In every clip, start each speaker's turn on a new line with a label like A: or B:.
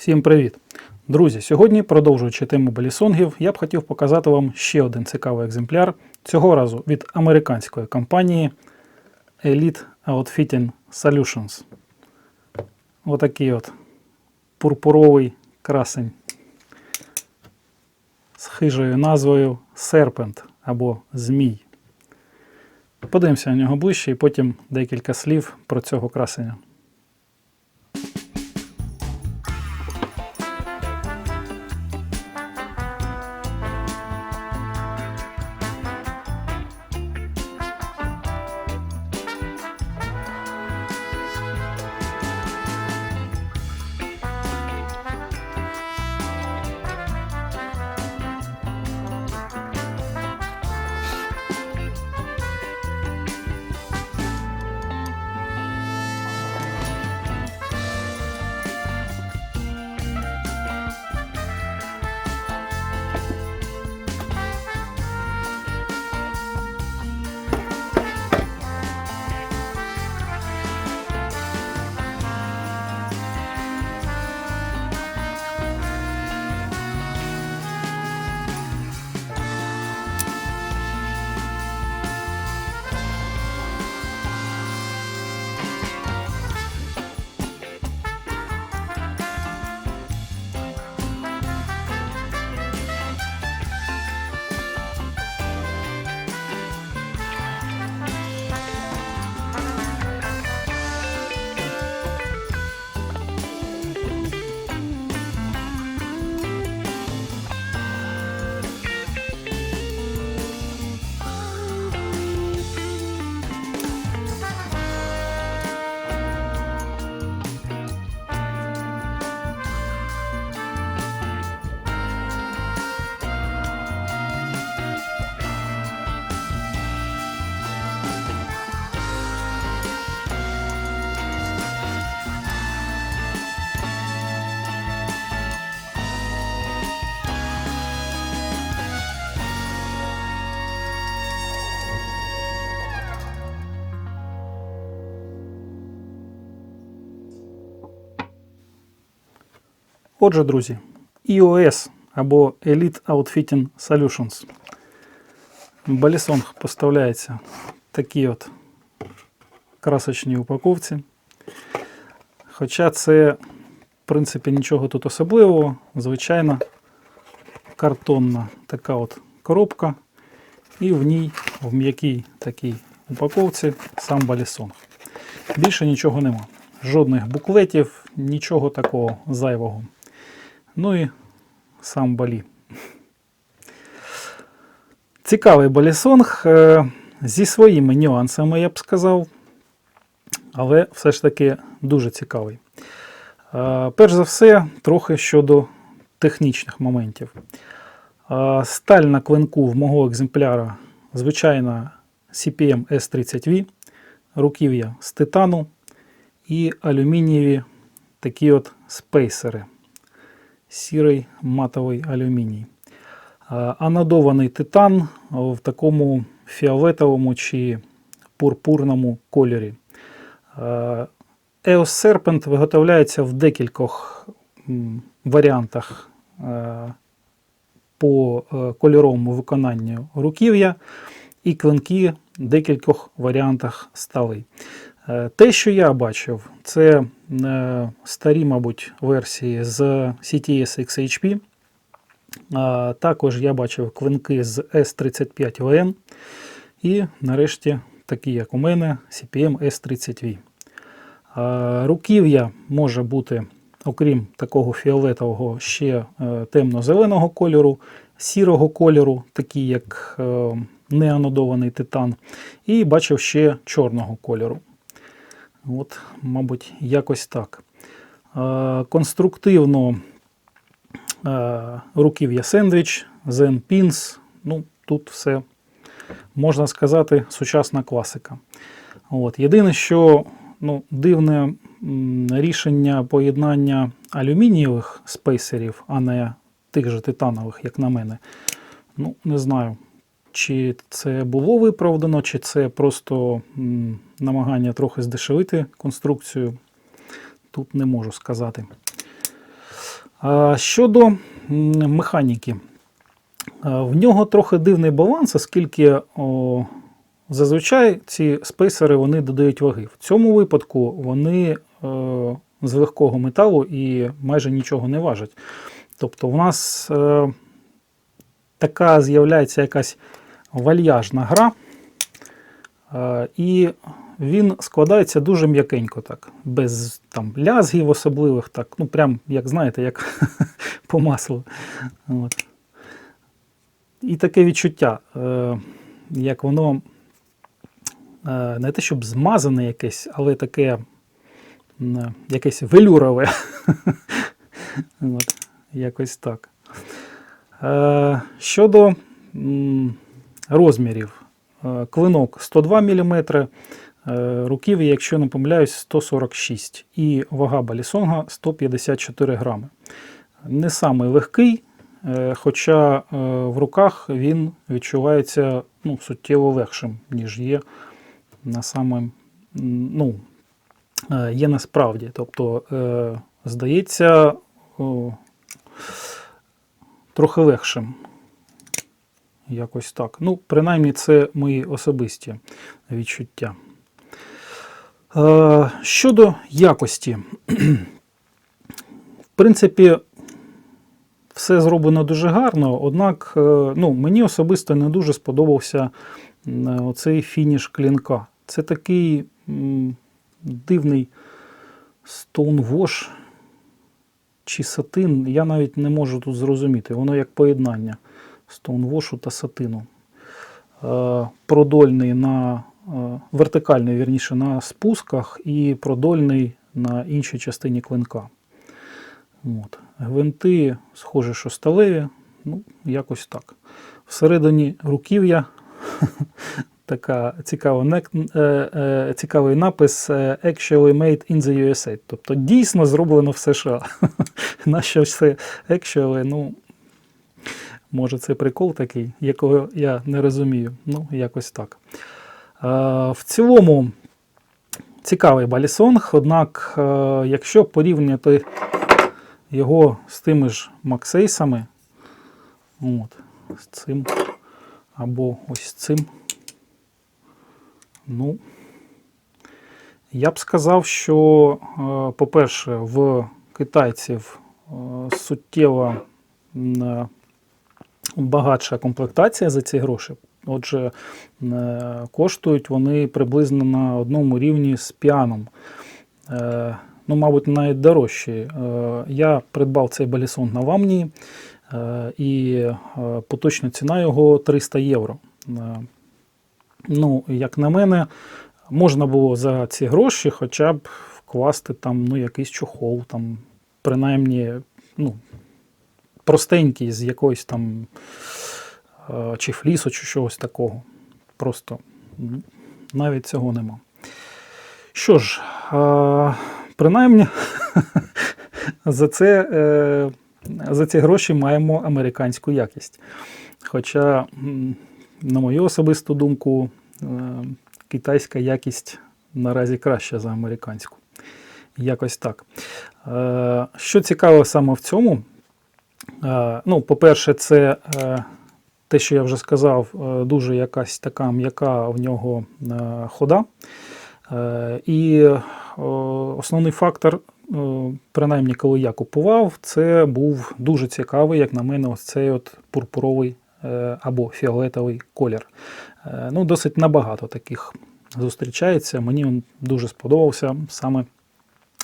A: Всім привіт! Друзі, сьогодні, продовжуючи тему балісонгів, я б хотів показати вам ще один цікавий екземпляр, цього разу від американської компанії Elite Outfitting Solutions. Отакий от пурпуровий красень з хижою назвою Serpent або Змій. Подивимося на нього ближче і потім декілька слів про цього красення. Отже, друзі, EOS або Elite Outfitting Solutions. Балісонг поставляється в такій от красочній упаковці. Хоча це, в принципі, нічого тут особливого, звичайна картонна така от коробка, і в ній, в м'якій такій упаковці, сам балісонг. Більше нічого нема. Жодних буклетів, нічого такого зайвого. Ну і сам балі. Цікавий балісонг е, зі своїми нюансами, я б сказав. Але все ж таки дуже цікавий. Е, Перш за все, трохи щодо технічних моментів. Е, Сталь на клинку в мого екземпляра звичайна CPM S30V, руків'я з титану і алюмінієві такі от спейсери сірий матовий алюміній. Анодований титан в такому фіолетовому чи пурпурному кольорі. EOS Serpent виготовляється в декількох варіантах по е, кольоровому виконанню руків'я і клинки в декількох варіантах сталей. Е, Те, що я бачив, це е, старі, мабуть, версії з CTS XHP. Також я бачив клинки з S35ON. І нарешті, такі, як у мене, CPM S30V. Руків'я може бути, окрім такого фіолетового, ще е, темно-зеленого кольору, сірого кольору, такі як е, неанодований титан, і бачив ще чорного кольору. От, мабуть, якось так. Конструктивно руків'я сендвіч, Zen Pins. Ну, тут все, можна сказати, сучасна класика. От. Єдине, що ну, дивне рішення поєднання алюмінієвих спейсерів, а не тих же титанових, як на мене. Ну, не знаю. Чи це було виправдано, чи це просто намагання трохи здешевити конструкцію. Тут не можу сказати. Щодо механіки, в нього трохи дивний баланс, оскільки о, зазвичай ці спейсери вони додають ваги. В цьому випадку вони е, з легкого металу і майже нічого не важать. Тобто в нас е, така з'являється якась вальяжна гра, е, і він складається дуже м'якенько, так, без там, лязгів особливих, так, ну прям, як знаєте, як по маслу. От. І таке відчуття, е, як воно е, не те, щоб змазане якесь, але таке якесь велюрове. От, якось так. Щодо розмірів, е, клинок 102 мм, е, руків'я, якщо не помиляюсь, 146 і вага балісонга 154 грами. Не самий легкий, е, хоча в руках він відчувається ну, суттєво легшим, ніж є на самим, ну, є насправді. Тобто, здається, трохи легшим. Якось так. Ну, принаймні, це мої особисті відчуття. Е, щодо якості, в принципі, все зроблено дуже гарно, однак е, ну, мені особисто не дуже сподобався м, оцей фініш клінка. Це такий дивний Stonewash чи сатин, я навіть не можу тут зрозуміти. Воно як поєднання стоунвошу та сатину. Е, Продольний на е, вертикальний, вірніше, на спусках і продольний на іншій частині клинка. От. Гвинти, схоже, що сталеві, ну, якось так. Всередині руків'я така цікава, е, цікавий напис Actually made in the USA. Тобто дійсно зроблено в США. Нащо все actually, ну, може це прикол такий, якого я не розумію. Ну, якось так. В цілому цікавий балісонг, однак, е, якщо порівняти його з тими ж Максейсами, от, з цим або ось цим, ну, я б сказав, що, е, по-перше, в китайців е, е, багатша комплектація за ці гроші. Отже, е, коштують вони приблизно на одному рівні з піаном. Е, Ну, мабуть, навіть дорожчі. Е, Я придбав цей балісон на Вамні, і поточна ціна його 300 євро. Ну, як на мене, можна було за ці гроші хоча б вкласти там ну, якийсь чохол, там, принаймні, ну, простенький з якоїсь там е, чи флісу, чи чогось такого. Просто навіть цього нема. Що ж, е, принаймні, за це, е, за ці гроші маємо американську якість. Хоча, на мою особисту думку, китайська якість наразі краща за американську. Якось так. Що цікаво саме в цьому, Ну, по-перше, це е, те, що я вже сказав, е, дуже якась така м'яка в нього е, хода. Е, І е, основний фактор, е, принаймні, коли я купував, це був дуже цікавий, як на мене, ось цей от пурпуровий е, або фіолетовий колір. Е, Ну, досить набагато таких зустрічається. Мені він дуже сподобався саме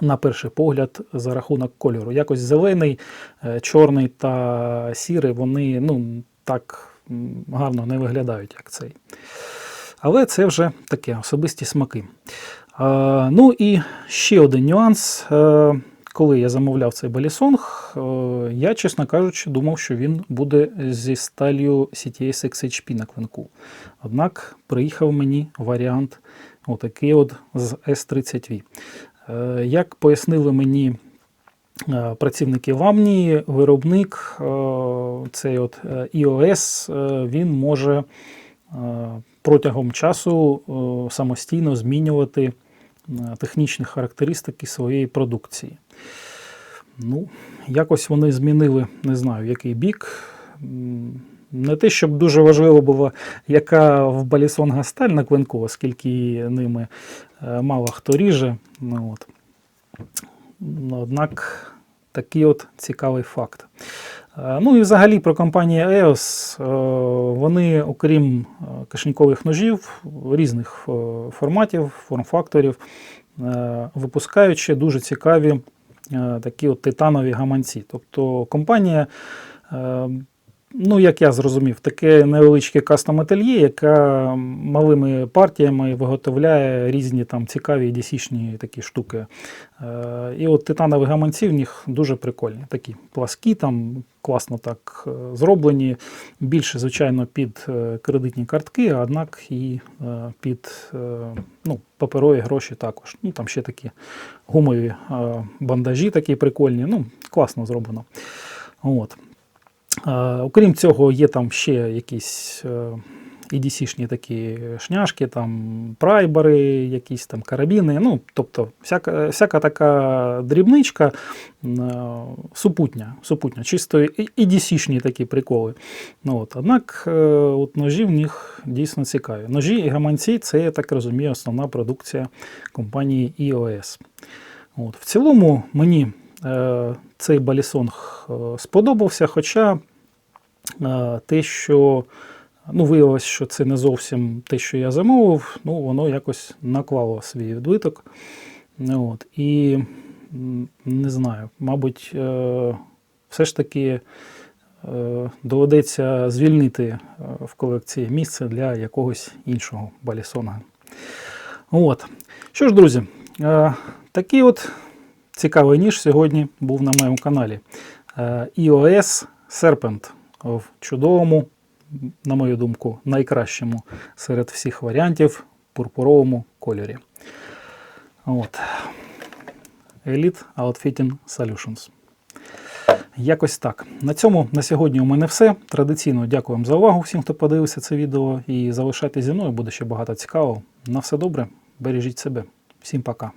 A: на перший погляд за рахунок кольору. Якось зелений, е, чорний та сірий, вони ну, так гарно не виглядають, як цей. Але це вже таке особисті смаки. Ну і ще один нюанс. Е, коли я замовляв цей балісонг, е, я, чесно кажучи, думав, що він буде зі сталью CTS XHP на клинку. Однак приїхав мені варіант отакий от з S30V. Е, Як пояснили мені е, працівники Вамні, виробник е, цей от iOS, він може протягом часу самостійно змінювати технічні характеристики своєї продукції. Ну, якось вони змінили, не знаю, в який бік. Не те, щоб дуже важливо було, яка в Балісонга сталь на клинку, оскільки ними е, мало хто ріже. Ну, от. Ну, Однак такий от цікавий факт. Е, Ну і взагалі про компанію EOS. е, Вони, окрім кишенькових ножів різних форматів, форм-факторів, випускають ще дуже цікаві такі от титанові гаманці. Тобто компанія, ну як я зрозумів, таке невеличке кастом ательє, яка малими партіями виготовляє різні там цікаві DC-шні такі штуки. Е, І от титанові гаманці в них дуже прикольні. Такі пласкі, там класно так е, зроблені. Більше, звичайно, під е, кредитні картки, а однак і під ну, паперові гроші також. Ну, там ще такі гумові бандажі такі прикольні. Ну, класно зроблено. От. Е, Окрім цього, є там ще якісь е, EDC-шні такі шняшки, там прайбери, якісь там карабіни. Ну, тобто, всяка, всяка така дрібничка е, супутня, супутня, чисто EDC-шні такі приколи. Ну, от. Однак е, от ножі в них дійсно цікаві. Ножі і гаманці це, я так розумію, основна продукція компанії EOS. От. В цілому мені е, цей балісонг е, сподобався, хоча е, те, що ну, виявилось, що це не зовсім те, що я замовив, ну, воно якось наклало свій відбиток. От. І не знаю, мабуть, е, все ж таки е, доведеться звільнити е, в колекції місце для якогось іншого балісонга. От. Що ж, друзі, е, такий от цікавий ніж сьогодні був на моєму каналі. Е, EOS Serpent в чудовому, на мою думку, найкращому серед всіх варіантів пурпуровому кольорі. От. Elite Outfitting Solutions. Якось так. На цьому на сьогодні у мене все. Традиційно дякую вам за увагу всім, хто подивився це відео. І залишайтеся зі мною, буде ще багато цікавого. На все добре, бережіть себе. Всім пока.